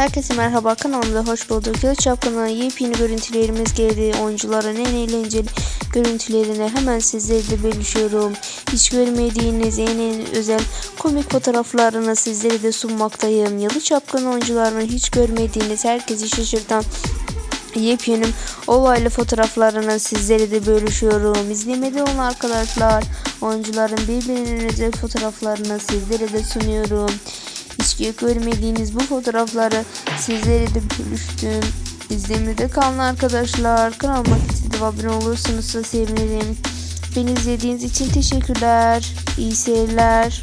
Herkese merhaba kanalımda hoş bulduk. Yıl Çapkın'ın yepyeni görüntülerimiz geldi. Oyuncuların en eğlenceli görüntülerini hemen sizlerle bölüşüyorum. Hiç görmediğiniz en, en özel komik fotoğraflarını sizlere de sunmaktayım. Yalı Çapkın oyuncularını hiç görmediğiniz herkesi şaşırtan yepyeni olaylı fotoğraflarını sizlere de bölüşüyorum. İzlemede olun arkadaşlar. Oyuncuların birbirinin özel fotoğraflarını sizlere de sunuyorum. Hiç görmediğiniz bu fotoğrafları sizlere de bölüştüm. İzlemede kalın arkadaşlar. Kanalıma kesinlikle abone olursanız da sevinirim. Beni izlediğiniz için teşekkürler. İyi seyirler.